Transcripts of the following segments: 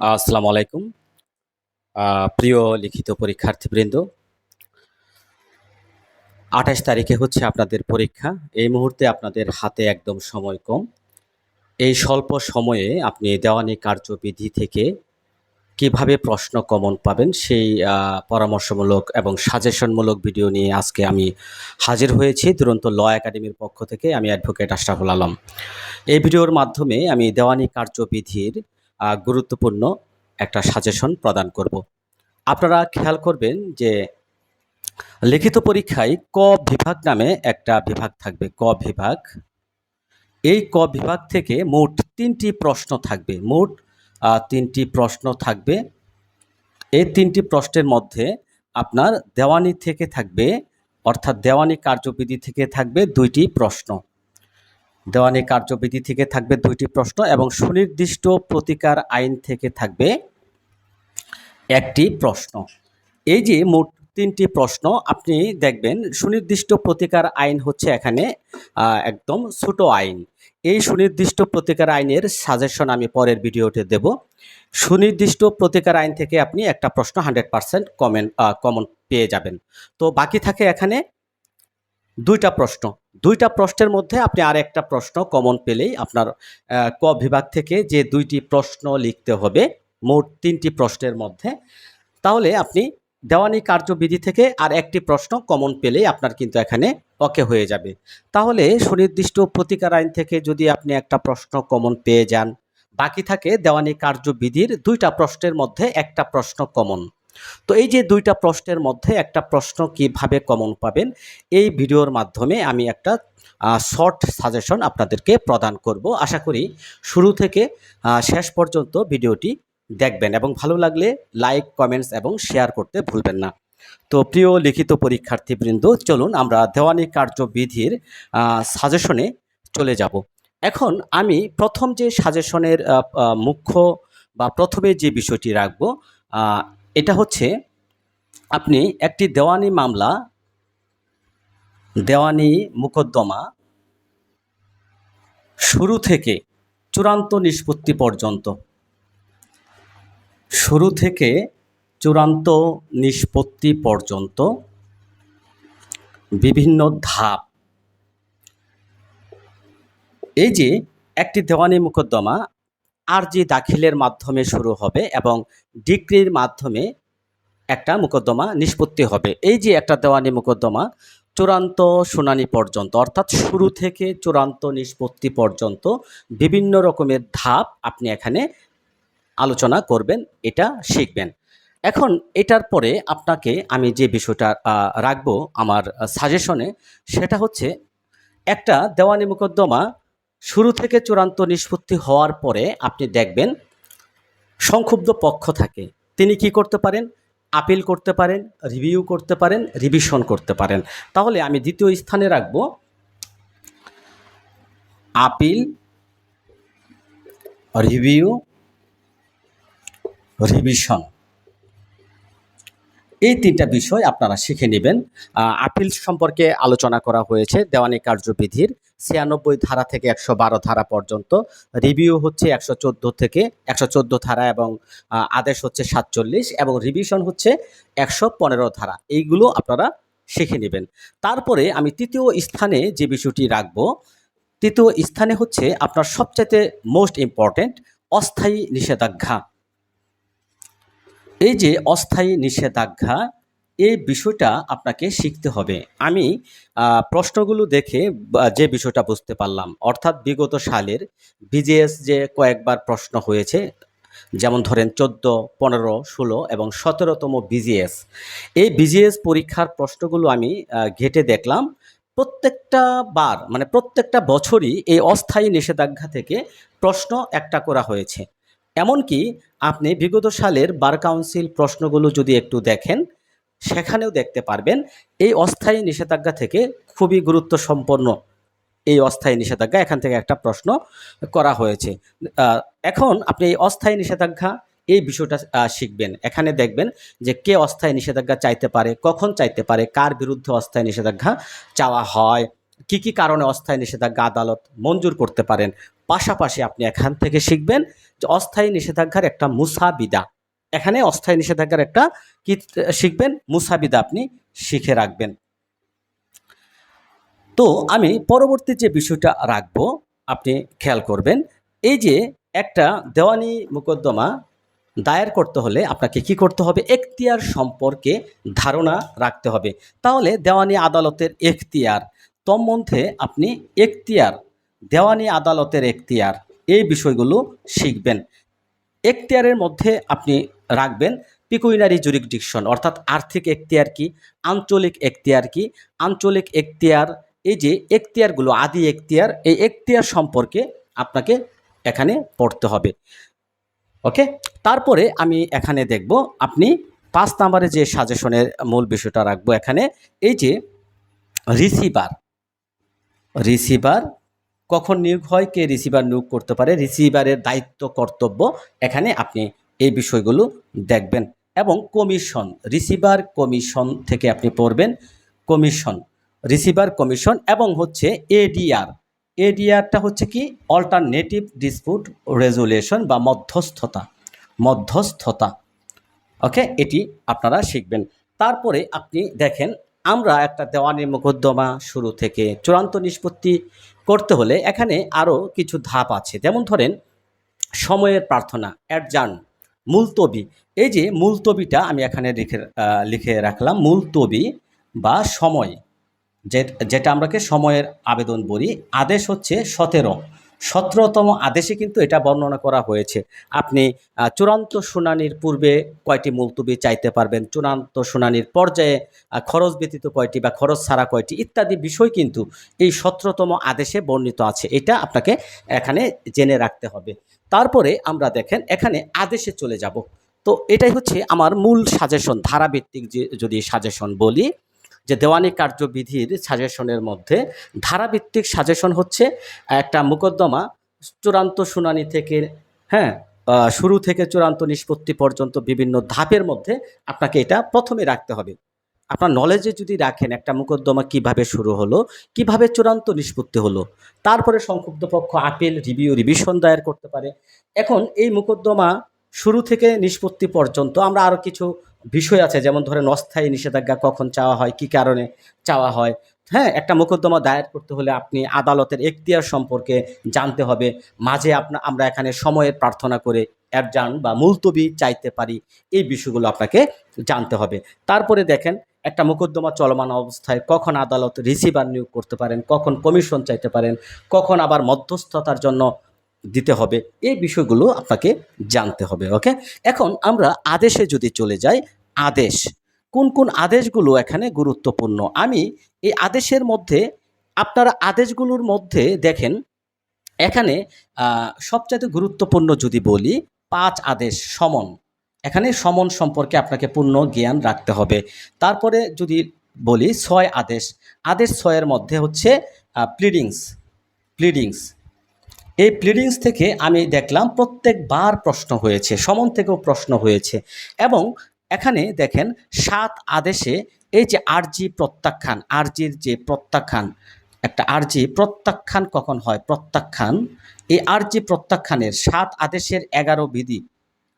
আসসালামু আলাইকুম। প্রিয় লিখিত পরীক্ষার্থীবৃন্দ, আঠাশ তারিখে হচ্ছে আপনাদের পরীক্ষা। এই মুহূর্তে আপনাদের হাতে একদম সময় কম। এই স্বল্প সময়ে আপনি দেওয়ানি কার্যবিধি থেকে কীভাবে প্রশ্ন কমন পাবেন সেই পরামর্শমূলক এবং সাজেশনমূলক ভিডিও নিয়ে আজকে আমি হাজির হয়েছি দুরন্ত ল একাডেমির পক্ষ থেকে। আমি অ্যাডভোকেট আশরাফুল আলম। এই ভিডিওর মাধ্যমে আমি দেওয়ানি কার্যবিধির গুরুত্বপূর্ণ একটা সাজেশন প্রদান করব। আপনারা খেয়াল করবেন যে লিখিত পরীক্ষায় ক বিভাগ নামে একটা বিভাগ থাকবে, ক বিভাগ। এই ক বিভাগ থেকে মোট তিনটি প্রশ্ন থাকবে, মোট তিনটি প্রশ্ন থাকবে। এই তিনটি প্রশ্নের মধ্যে আপনার দেওয়ানি থেকে থাকবে, অর্থাৎ দেওয়ানি কার্যবিধি থেকে থাকবে দুইটি প্রশ্ন। দেওয়ানি কার্যবিধি থেকে থাকবে দুইটি প্রশ্ন এবং সুনির্দিষ্ট প্রতিকার আইন থেকে থাকবে একটি প্রশ্ন। এই যে মোট তিনটি প্রশ্ন, আপনি দেখবেন সুনির্দিষ্ট প্রতিকার আইন হচ্ছে এখানে একদম ছোট আইন। এই সুনির্দিষ্ট প্রতিকার আইনের সাজেশন আমি পরের ভিডিওতে দেব। সুনির্দিষ্ট প্রতিকার আইন থেকে আপনি একটা প্রশ্ন হান্ড্রেড পার্সেন্ট কমেন্ট কমন পেয়ে যাবেন। তো বাকি থাকে এখানে দুইটা প্রশ্ন। দুইটা প্রশ্নের মধ্যে আপনি আর একটা প্রশ্ন কমন পেলেই আপনার ক বিভাগ থেকে যে দুইটি প্রশ্ন লিখতে হবে, মোট তিনটি প্রশ্নের মধ্যে। তাহলে আপনি দেওয়ানি কার্যবিধি থেকে আর একটি প্রশ্ন কমন পেলেই আপনার কিন্তু এখানে ওকে হয়ে যাবে। তাহলে সুনির্দিষ্ট প্রতিকার আইন থেকে যদি আপনি একটা প্রশ্ন কমন পেয়ে যান, বাকি থাকে দেওয়ানি কার্যবিধির দুইটা প্রশ্নের মধ্যে একটা প্রশ্ন কমন তো এই যে দুইটা প্রশ্নের মধ্যে একটা প্রশ্ন কীভাবে কমন পাবেন, এই ভিডিওর মাধ্যমে আমি একটা শর্ট সাজেশন আপনাদেরকে প্রদান করব। আশা করি শুরু থেকে শেষ পর্যন্ত ভিডিওটি দেখবেন এবং ভালো লাগলে লাইক কমেন্টস এবং শেয়ার করতে ভুলবেন না। তো প্রিয় লিখিত পরীক্ষার্থীবৃন্দ, চলুন আমরা দেওয়ানি কার্যবিধির সাজেশনে চলে যাব। এখন আমি প্রথম যে সাজেশনের মুখ্য বা প্রথমে যে বিষয়টি রাখব এটা হচ্ছে আপনি একটি দেওয়ানি মামলা, দেওয়ানি মোকদ্দমা শুরু থেকে চূড়ান্ত নিষ্পত্তি পর্যন্ত। শুরু থেকে চূড়ান্ত নিষ্পত্তি পর্যন্ত বিভিন্ন ধাপ। এই যে একটি দেওয়ানি মোকদ্দমা আরজি দাখিলের মাধ্যমে শুরু হবে এবং ডিগ্রির মাধ্যমে একটা মোকদ্দমা নিষ্পত্তি হবে। এই যে একটা দেওয়ানি মোকদ্দমা, চূড়ান্ত শুনানি পর্যন্ত, অর্থাৎ শুরু থেকে চূড়ান্ত নিষ্পত্তি পর্যন্ত বিভিন্ন রকমের ধাপ আপনি এখানে আলোচনা করবেন, এটা শিখবেন। এখন এটার পরে আপনাকে আমি যে বিষয়টা রাখব আমার সাজেশনে সেটা হচ্ছে একটা দেওয়ানি মোকদ্দমা শুরু থেকে চূড়ান্ত নিষ্পত্তি হওয়ার পরে আপনি দেখবেন সংক্ষুব্ধ পক্ষ থাকে। তিনি কি করতে পারেন? আপিল করতে পারেন রিভিউ করতে পারেন রিভিশন করতে পারেন। তাহলে আমি দ্বিতীয় স্থানে রাখব। আপিল রিভিউ রিভিশন এই তিনটা বিষয় আপনারা শিখে নেবেন। আপিল সম্পর্কে আলোচনা করা হয়েছে দেওয়ানি কার্যবিধির। ছিয়ানব্বই ধারা থেকে একশো বারো ধারা পর্যন্ত। রিভিউ হচ্ছে একশো চোদ্দ থেকে একশো চোদ্দ ধারা এবং আদেশ হচ্ছে সাতচল্লিশ এবং রিভিশন হচ্ছে একশো পনেরো ধারা। এইগুলো আপনারা শিখে নেবেন। তারপরে আমি তৃতীয় স্থানে যে বিষয়টি রাখব, তৃতীয় স্থানে হচ্ছে আপনার সবচাইতে মোস্ট ইম্পর্ট্যান্ট অস্থায়ী নিষেধাজ্ঞা। এই যে অস্থায়ী নিষেধাজ্ঞা এই বিষয়টা আপনাকে শিখতে হবে। আমি প্রশ্নগুলো দেখে যে বিষয়টা বুঝতে পারলাম, অর্থাৎ বিগত সালের বিজেএস যে কয়েকবার প্রশ্ন হয়েছে, যেমন ধরেন চোদ্দ, পনেরো, ষোলো এবং সতেরোতম বিজিএস, এই বিজিএস পরীক্ষার প্রশ্নগুলো আমি ঘেটে দেখলাম। প্রত্যেকটা বার মানে প্রত্যেকটা বছরই এই অস্থায়ী নিষেধাজ্ঞা থেকে প্রশ্ন একটা করা হয়েছে। এমনকি আপনি বিগত সালের বার কাউন্সিল প্রশ্নগুলো যদি একটু দেখেন সেখানেও দেখতে পারবেন এই অস্থায়ী নিষেধাজ্ঞা থেকে খুবই গুরুত্ব সম্পন্ন এই অস্থায়ী নিষেধাজ্ঞা। এখান থেকে একটা প্রশ্ন করা হয়েছে। এখন আপনি এই অস্থায়ী নিষেধাজ্ঞা এই বিষয়টা শিখবেন। এখানে দেখবেন যে কে অস্থায়ী নিষেধাজ্ঞা চাইতে পারে, কখন চাইতে পারে, কার বিরুদ্ধে অস্থায়ী নিষেধাজ্ঞা চাওয়া হয়, কি কি কারণে অস্থায়ী নিষেধাজ্ঞা আদালত মঞ্জুর করতে পারেন। পাশাপাশি আপনি এখান থেকে শিখবেন যে অস্থায়ী নিষেধাজ্ঞার একটা মুসাবিদা এখানে অস্থায়ী নিষেধাজ্ঞার একটা কি শিখবেন? মুসাবিদা আপনি শিখে রাখবেন। তো আমি পরবর্তী যে বিষয়টা রাখব, আপনি খেয়াল করবেন, এই যে একটা দেওয়ানি মোকদ্দমা দায়ের করতে হলে আপনাকে কি করতে হবে? এখতিয়ার সম্পর্কে ধারণা রাখতে হবে। তাহলে দেওয়ানি আদালতের এখতিয়ার তন্মধ্যে আপনি এখতিয়ার, দেওয়ানি আদালতের এখতিয়ার, এই বিষয়গুলো শিখবেন। এখতিয়ারের মধ্যে আপনি রাখবেন পিকুইনারি জুরিকডিকশন অর্থাৎ আর্থিক এখতিয়ার কি, আঞ্চলিক এখতিয়ার কি। আঞ্চলিক এখতিয়ার, এই যে এখতিয়ারগুলো, আদি এখতিয়ার, এই এখতিয়ার সম্পর্কে আপনাকে এখানে পড়তে হবে। ওকে? তারপরে আমি এখানে দেখব, আপনি পাঁচ নাম্বারে যে সাজেশনের মূল বিষয়টা রাখব এখানে, এই যে রিসিভার রিসিভার কখন নিয়োগ হয়, কে রিসিভার নিয়োগ করতে পারে রিসিভারের দায়িত্ব, কর্তব্য এখানে আপনি এই বিষয়গুলো দেখবেন। এবং কমিশন রিসিভার কমিশন থেকে আপনি পড়বেন। কমিশন রিসিভার কমিশন এবং হচ্ছে এডিআর এডিআরটা হচ্ছে কি? অল্টারনেটিভ ডিসপুট রেজুলেশন বা মধ্যস্থতা। মধ্যস্থতা। ওকে? এটি আপনারা শিখবেন। তারপরে আপনি দেখেন, আমরা একটা দেওয়ানি মোকদ্দমা শুরু থেকে চূড়ান্ত নিষ্পত্তি করতে হলে এখানে আরও কিছু ধাপ আছে। যেমন ধরেন, সময়ের প্রার্থনা, অ্যাডজার্ন, মূলতবি। এই যে মূলতবিটা আমি এখানে লিখে লিখে রাখলাম, মূলতবি বা সময়। যেটা আমরাকে সময়ের আবেদন বলি, আদেশ হচ্ছে সতেরো। সতেরোতম আদেশে কিন্তু এটা বর্ণনা করা হয়েছে। আপনি চূড়ান্ত শুনানির পূর্বে কয়টি মুলতুবি চাইতে পারবেন? চূড়ান্ত শুনানির পর্যায়ে খরচ ব্যতীত কয়টি বা খরচ ছাড়া কয়টি? ইত্যাদি বিষয় কিন্তু এই সতেরোতম আদেশে বর্ণিত আছে। এটা আপনাকে এখানে জেনে রাখতে হবে। তারপরে আমরা দেখেন, এখানে আদেশে চলে যাব। তো এটাই হচ্ছে আমার মূল সাজেশন, ধারাভিত্তিক যে, যদি সাজেশন বলি। যে দেওয়ানি কার্যবিধির সাজেশনের মধ্যে ধারাভিত্তিক সাজেশন হচ্ছে, একটা মোকদ্দমা চূড়ান্ত শুনানি থেকে হ্যাঁ শুরু থেকে চূড়ান্ত নিষ্পত্তি পর্যন্ত বিভিন্ন ধাপের মধ্যে আপনাকে এটা প্রথমে রাখতে হবে। আপনার নলেজে যদি রাখেন একটা মোকদ্দমা কীভাবে শুরু হলো, কীভাবে চূড়ান্ত নিষ্পত্তি হলো, তারপরে সংক্ষুব্ধ পক্ষ আপিল রিভিউ রিভিশন দায়ের করতে পারে। এখন এই মোকদ্দমা শুরু থেকে নিষ্পত্তি পর্যন্ত আমরা আরও কিছু বিষয় আছে, যেমন ধরেন অস্থায়ী নিষেধাজ্ঞা কখন চাওয়া হয়, কি কারণে চাওয়া হয়। হ্যাঁ একটা মোকদ্দমা দায়ের করতে হলে আপনি আদালতের এখতিয়ার সম্পর্কে জানতে হবে। মাঝে আপনা, আমরা এখানে সময়ের প্রার্থনা করে অ্যাডজান বা মুলতবি চাইতে পারি, এই বিষয়গুলো আপনাকে জানতে হবে। তারপরে দেখেন, একটা মোকদ্দমা চলমান অবস্থায় কখন আদালত রিসিভার নিয়োগ করতে পারেন, কখন কমিশন চাইতে পারেন, কখন আবার মধ্যস্থতার জন্য দিতে হবে, এই বিষয়গুলো আপনাকে জানতে হবে, ওকে? এখন আমরা আদেশে যদি চলে যাই আদেশ। কোন কোন আদেশগুলো এখানে গুরুত্বপূর্ণ? আমি এই আদেশের মধ্যে, আপনারা আদেশগুলোর মধ্যে দেখেন, এখানে সবচাইতে গুরুত্বপূর্ণ যদি বলি, পাঁচ আদেশ সমন। এখানে সমন সম্পর্কে আপনাকে পূর্ণ জ্ঞান রাখতে হবে। তারপরে যদি বলি, ছয় আদেশ। আদেশ ছয়ের মধ্যে হচ্ছে প্লিডিংস প্লিডিংস এই প্লিডিংস থেকে আমি দেখলাম, প্রত্যেকবার প্রশ্ন হয়েছে, সমন থেকেও প্রশ্ন হয়েছে। এবং এখানে দেখেন সাত আদেশে এই যে আরজি প্রত্যাখ্যান, আরজির যে প্রত্যাখ্যান, একটা আরজি প্রত্যাখ্যান কখন হয়? প্রত্যাখ্যান। এই আরজি প্রত্যাখ্যানের সাত আদেশের এগারো বিধি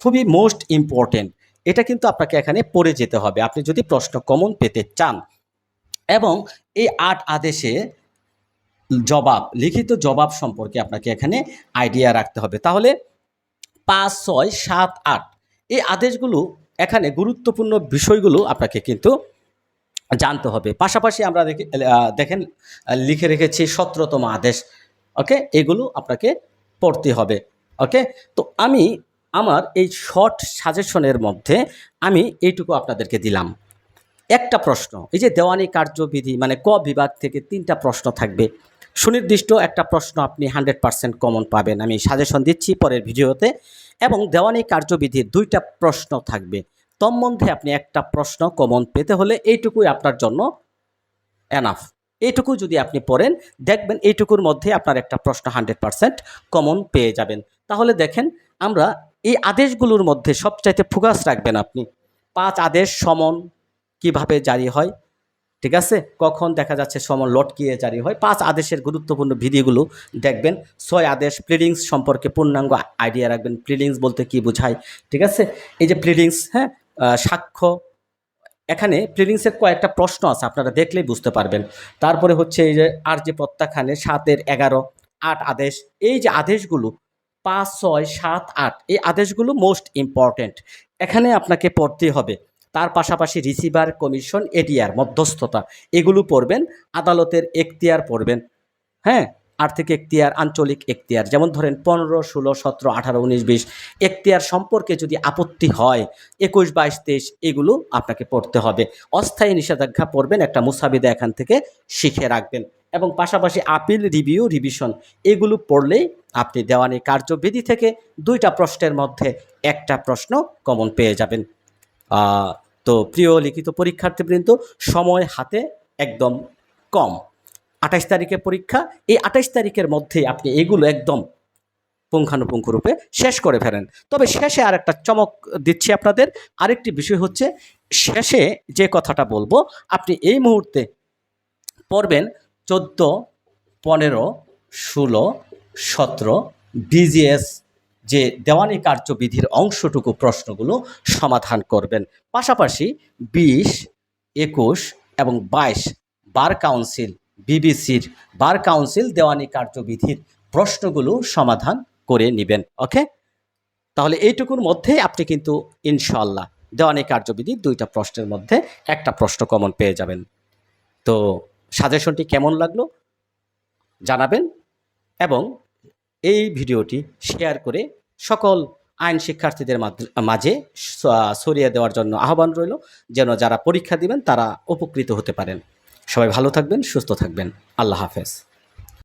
খুবই মোস্ট ইম্পর্টেন্ট। এটা কিন্তু আপনাকে এখানে পড়ে যেতে হবে। আপনি যদি প্রশ্ন কমন পেতে চান। এবং এই আট আদেশে জবাব, লিখিত জবাব সম্পর্কে আপনাকে এখানে আইডিয়া রাখতে হবে। তাহলে পাঁচ, ছয়, সাত, আট, এই আদেশগুলো এখানে গুরুত্বপূর্ণ বিষয়গুলো আপনাকে কিন্তু জানতে হবে। পাশাপাশি আমরা দেখে দেখেন, লিখে রেখেছি সতেরোতম আদেশ। ওকে? এগুলো আপনাকে পড়তে হবে। ওকে? তো আমি আমার এই শর্ট সাজেশনের মধ্যে আমি এইটুকু আপনাদেরকে দিলাম। একটা প্রশ্ন, এই যে দেওয়ানি কার্যবিধি মানে ক বিভাগ থেকে তিনটা প্রশ্ন থাকবে। সুনির্দিষ্ট একটা প্রশ্ন আপনি হান্ড্রেড পার্সেন্ট কমন পাবেন। আমি সাজেশন দিচ্ছি পরের ভিডিওতে। এবং দেওয়ানি কার্যবিধির দুইটা প্রশ্ন থাকবে। তন্মধ্যে আপনি একটা প্রশ্ন কমন পেতে হলে এইটুকুই আপনার জন্য এনাফ এইটুকু যদি আপনি পড়েন, দেখবেন এইটুকুর মধ্যে আপনার একটা প্রশ্ন হান্ড্রেড পার্সেন্ট কমন পেয়ে যাবেন। তাহলে দেখেন, আমরা এই আদেশগুলোর মধ্যে সবচাইতে ফোকাস রাখবেন আপনি। পাঁচ আদেশ সমন কীভাবে জারি হয় ঠিক আছে? কখন দেখা যাচ্ছে সমন লটকিয়ে জারি হয়? পাঁচ আদেশের গুরুত্বপূর্ণ ভিডিওগুলো দেখবেন। ছয় আদেশ প্লিডিংস সম্পর্কে পূর্ণাঙ্গ আইডিয়া রাখবেন। প্লিডিংস বলতে কি বোঝায়? ঠিক আছে? এই যে প্লিডিংস হ্যাঁ? সাক্ষ্য। এখানে প্লিডিংসের কয়েকটা প্রশ্ন আছে, আপনারা দেখলেই বুঝতে পারবেন। তারপরে হচ্ছে এই যে আর যে প্রত্যাখ্যানে সাতের এগারো, আট আদেশ। এই যে আদেশগুলো, পাঁচ, ছয়, সাত, আট, এই আদেশগুলো মোস্ট ইম্পর্ট্যান্ট এখানে আপনাকে পড়তে হবে। তার পাশাপাশি রিসিভার কমিশন এডিআর মধ্যস্থতা, এগুলো পড়বেন, আদালতের এখতিয়ার পড়বেন। হ্যাঁ? আর্থিক এখতিয়ার, আঞ্চলিক এখতিয়ার, যেমন ধরেন পনেরো, ষোলো, সতেরো, আঠারো, উনিশ, বিশ, এখতিয়ার সম্পর্কে যদি আপত্তি হয়, একুশ, বাইশ, তেইশ, এগুলো আপনাকে পড়তে হবে। অস্থায়ী নিষেধাজ্ঞা পড়বেন, একটা মুসাবিদা এখান থেকে শিখে রাখবেন। এবং পাশাপাশি আপিল রিভিউ রিভিশন এগুলো পড়লেই আপনি দেওয়ানি কার্যবিধি থেকে দুইটা প্রশ্নের মধ্যে একটা প্রশ্ন কমন পেয়ে যাবেন। তো প্রিয় লিখিত পরীক্ষার্থীবৃন্দ, সময় হাতে একদম কম। আঠাশ তারিখে পরীক্ষা, এই আঠাশ তারিখের মধ্যে আপনি এগুলো একদম পুঙ্খানুপুঙ্খ রূপে শেষ করে ফেলেন। তবে শেষে আর একটা চমক দিচ্ছি আপনাদের। আরেকটি বিষয় হচ্ছে, শেষে যে কথাটা বলব, আপনি এই মুহূর্তে পড়বেন চোদ্দ, পনেরো, ষোলো, সতেরো, বিজিএস যে দেওয়ানি কার্যবিধির অংশটুকু প্রশ্নগুলো সমাধান করবেন। পাশাপাশি বিশ, একুশ এবং বাইশ বার কাউন্সিল, বিবিসির বার কাউন্সিল দেওয়ানি কার্যবিধির প্রশ্নগুলো সমাধান করে নেবেন। ওকে? তাহলে এইটুকুর মধ্যেই আপনি কিন্তু ইনশাল্লাহ দেওয়ানি কার্যবিধি দুইটা প্রশ্নের মধ্যে একটা প্রশ্ন কমন পেয়ে যাবেন। তো সাজেশনটি কেমন লাগল জানাবেন এবং এই ভিডিওটি শেয়ার করে সকল আইন শিক্ষার্থীদের মাঝে সরিয়ে দেওয়ার জন্য আহ্বান রইল, যেন যারা পরীক্ষা দিবেন তারা উপকৃত হতে পারেন। সবাই ভালো থাকবেন, সুস্থ থাকবেন। আল্লাহ হাফেজ।